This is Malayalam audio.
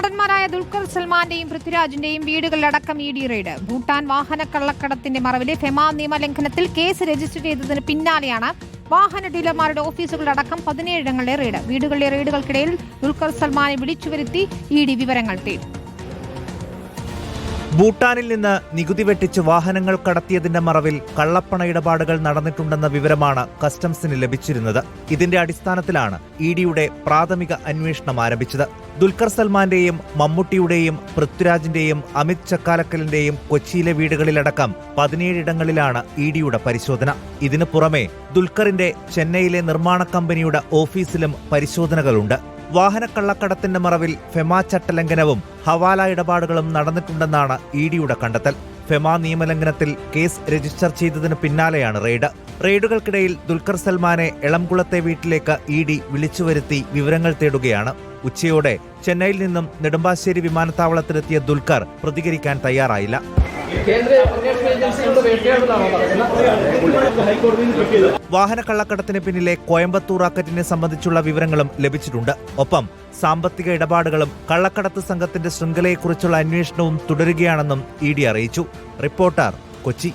നടന്മാരായ ദുൽഖർ സൽമാന്റെയും പൃഥ്വിരാജിന്റെയും വീടുകളിലടക്കം ഇ ഡി റെയ്ഡ്. ഭൂട്ടാൻ വാഹന കള്ളക്കടത്തിന്റെ മറവിലെ ഫെമ നിയമലംഘനത്തിൽ കേസ് രജിസ്റ്റർ ചെയ്തതിന് പിന്നാലെയാണ് വാഹന ഡീലർമാരുടെ ഓഫീസുകളിലടക്കം പതിനേഴിടങ്ങളിലെ റെയ്ഡ്. വീടുകളിലെ റെയ്ഡുകൾക്കിടയിൽ ദുൽഖർ സൽമാനെ വിളിച്ചുവരുത്തി ഇ ഡി വിവരങ്ങൾ തേടി. ഭൂട്ടാനിൽ നിന്ന് നികുതി വെട്ടിച്ച് വാഹനങ്ങൾ കടത്തിയതിന്റെ മറവിൽ കള്ളപ്പണ ഇടപാടുകൾ നടന്നിട്ടുണ്ടെന്ന വിവരമാണ് കസ്റ്റംസിന് ലഭിച്ചിരുന്നത്. ഇതിന്റെ അടിസ്ഥാനത്തിലാണ് ഇ ഡിയുടെ പ്രാഥമിക അന്വേഷണം ആരംഭിച്ചത്. ദുൽഖർ സൽമാന്റെയും മമ്മൂട്ടിയുടെയും പൃഥ്വിരാജിന്റെയും അമിത് ചക്കാലക്കലിന്റെയും കൊച്ചിയിലെ വീടുകളിലടക്കം പതിനേഴിടങ്ങളിലാണ് ഇ ഡിയുടെ പരിശോധന. ഇതിനു പുറമെ ദുൽഖറിന്റെ ചെന്നൈയിലെ നിർമ്മാണ കമ്പനിയുടെ ഓഫീസിലും പരിശോധനകളുണ്ട്. വാഹനക്കള്ളക്കടത്തിന്റെ മറവിൽ ഫെമ ചട്ടലംഘനവും ഹവാല ഇടപാടുകളും നടന്നിട്ടുണ്ടെന്നാണ് ഇ ഡിയുടെ കണ്ടെത്തൽ. ഫെമ നിയമലംഘനത്തിൽ കേസ് രജിസ്റ്റർ ചെയ്തതിന് പിന്നാലെയാണ് റെയ്ഡ്. റെയ്ഡുകൾക്കിടയിൽ ദുൽഖർ സൽമാനെ എളംകുളത്തെ വീട്ടിലേക്ക് ഇ ഡി വിളിച്ചുവരുത്തി വിവരങ്ങൾ തേടുകയാണ്. ഉച്ചയോടെ ചെന്നൈയിൽ നിന്നും നെടുമ്പാശ്ശേരി വിമാനത്താവളത്തിലെത്തിയ ദുൽഖർ പ്രതികരിക്കാൻ തയ്യാറായില്ല. കേന്ദ്ര അന്വേഷണ വാഹനക്കള്ളക്കടത്തിന് പിന്നിലെ കോയമ്പത്തൂർ റാക്കറ്റിനെ സംബന്ധിച്ചുള്ള വിവരങ്ങളും ലഭിച്ചിട്ടുണ്ട്. ഒപ്പം സാമ്പത്തിക ഇടപാടുകളും കള്ളക്കടത്ത് സംഘത്തിന്റെ ശൃംഖലയെക്കുറിച്ചുള്ള അന്വേഷണവും തുടരുകയാണെന്നും ഇ ഡി അറിയിച്ചു. റിപ്പോർട്ടർ കൊച്ചി.